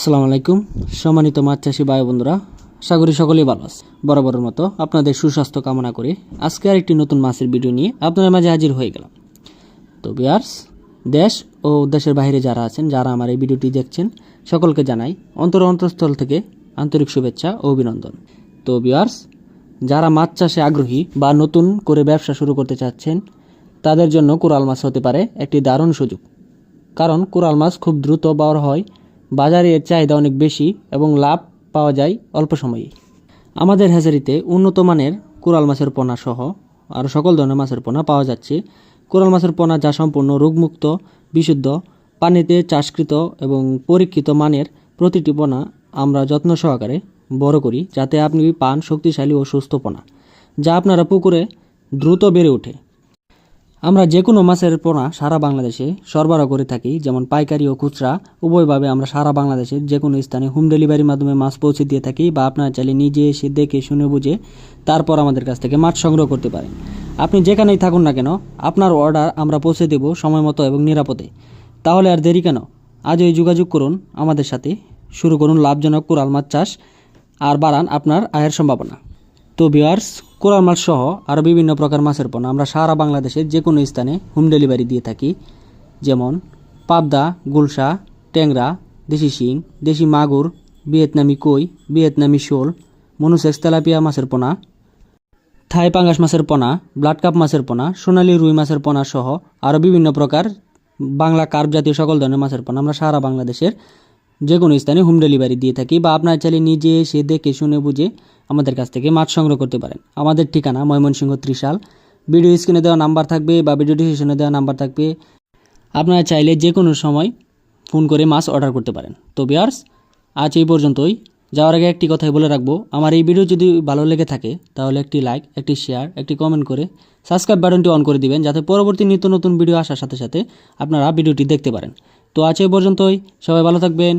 আসসালামু আলাইকুম। সম্মানিত মাছ চাষি ভাই বন্ধুরা করি সকলেই ভালো আছে বরাবরের মতো আপনাদের সুস্বাস্থ্য কামনা করে। আজকে আর একটি নতুন মাছের ভিডিও নিয়ে আপনাদের মাঝে হাজির হয়ে গেলাম। তো বিয়ার্স দেশ ও দেশের বাইরে যারা আছেন, যারা আমার এই ভিডিওটি দেখছেন, সকলকে জানাই অন্তর অন্তঃস্থল থেকে আন্তরিক শুভেচ্ছা ও অভিনন্দন। তো বিয়ার্স যারা মাছ চাষে আগ্রহী বা নতুন করে ব্যবসা শুরু করতে চাচ্ছেন, তাদের জন্য কোরাল মাছ হতে পারে একটি দারুণ সুযোগ। কারণ কোরাল মাছ খুব দ্রুত বড় হয় বাজারে এর চাহিদা অনেক বেশি এবং লাভ পাওয়া যায় অল্প সময়ে। আমাদের হ্যাচারিতে উন্নত মানের কোরাল মাছের পোনা সহ আরও সকল ধরনের মাছের পোনা পাওয়া যাচ্ছে। কোরাল মাছের পোনা যা সম্পূর্ণ রোগমুক্ত, বিশুদ্ধ, পানিতে চাষকৃত এবং পরীক্ষিত মানের প্রতিটি পোনা আমরা যত্ন সহকারে বড় করি যাতে আপনি পান শক্তিশালী ও সুস্থ পোনা, যা আপনারা পুকুরে দ্রুত বেড়ে ওঠে। আমরা যে কোনো মাছের পোনা সারা বাংলাদেশে সরবরাহ করে থাকি, যেমন পাইকারি ও খুচরা। উভয়ভাবে আমরা সারা বাংলাদেশের যে কোনো স্থানে হোম ডেলিভারির মাধ্যমে মাছ পৌঁছে দিয়ে থাকি বা আপনারা চাইলে নিজে এসে দেখে, শুনে বুঝে তারপর আমাদের কাছ থেকে মাছ সংগ্রহ করতে পারেন। আপনি যেখানেই থাকুন না কেন, আপনার অর্ডার আমরা পৌঁছে দেব সময় মতো এবং নিরাপদে। তাহলে আর দেরি কেন? আজই যোগাযোগ করুন আমাদের সাথে, শুরু করুন লাভজনক কোরাল মাছ চাষ, আর বাড়ান আপনার আয়ের সম্ভাবনা। তো ভিওয়ার্স কোরাল মাছ সহ আরও বিভিন্ন প্রকার মাছের পণ্য আমরা সারা বাংলাদেশের যে কোনো স্থানে হোম ডেলিভারি দিয়ে থাকি। যেমন পাবদা, গুলশা, ট্যাংরা, দেশি শিং, দেশি মাগুর, ভিয়েতনামি কই, ভিয়েতনামি শোল মনুসেক্স তেলাপিয়া মাছের পোনা থাই পাঙ্গাস মাছের পোনা ব্লাড কাপ মাছের পোনা সোনালি রুই মাছের পোনা সহ আরও বিভিন্ন প্রকার বাংলা কার্প জাতীয় সকল ধরনের মাছের পোনা আমরা সারা বাংলাদেশের যে কোনো স্থানে হোম ডেলিভারি দিয়ে থাকি বা আপনার চাইলে নিজে এসে দেখে শুনে বুঝে আমাদের কাছ থেকে মাছ সংগ্রহ করতে পারেন। আমাদের ঠিকানা ময়মনসিংহ ত্রিশাল। ভিডিও স্ক্রিনে দেওয়া নাম্বার থাকবে বা ভিডিও ডিসক্রিপশনে দেওয়া নাম্বার থাকবে। আপনারা চাইলে যে কোনো সময় ফোন করে মাছ অর্ডার করতে পারেন। তো বিয়ার্স আজ এই পর্যন্তই। যাওয়ার আগে একটি কথাই বলে রাখব, আমার এই ভিডিও যদি ভালো লেগে থাকে, তাহলে একটি লাইক একটি শেয়ার একটি কমেন্ট করে সাবস্ক্রাইব বাটনটি অন করে দিবেন, যাতে পরবর্তী নিত্য নতুন ভিডিও আসার সাথে সাথে আপনারা ভিডিওটি দেখতে পারেন। তো আজ এই পর্যন্তই। সবাই ভালো থাকবেন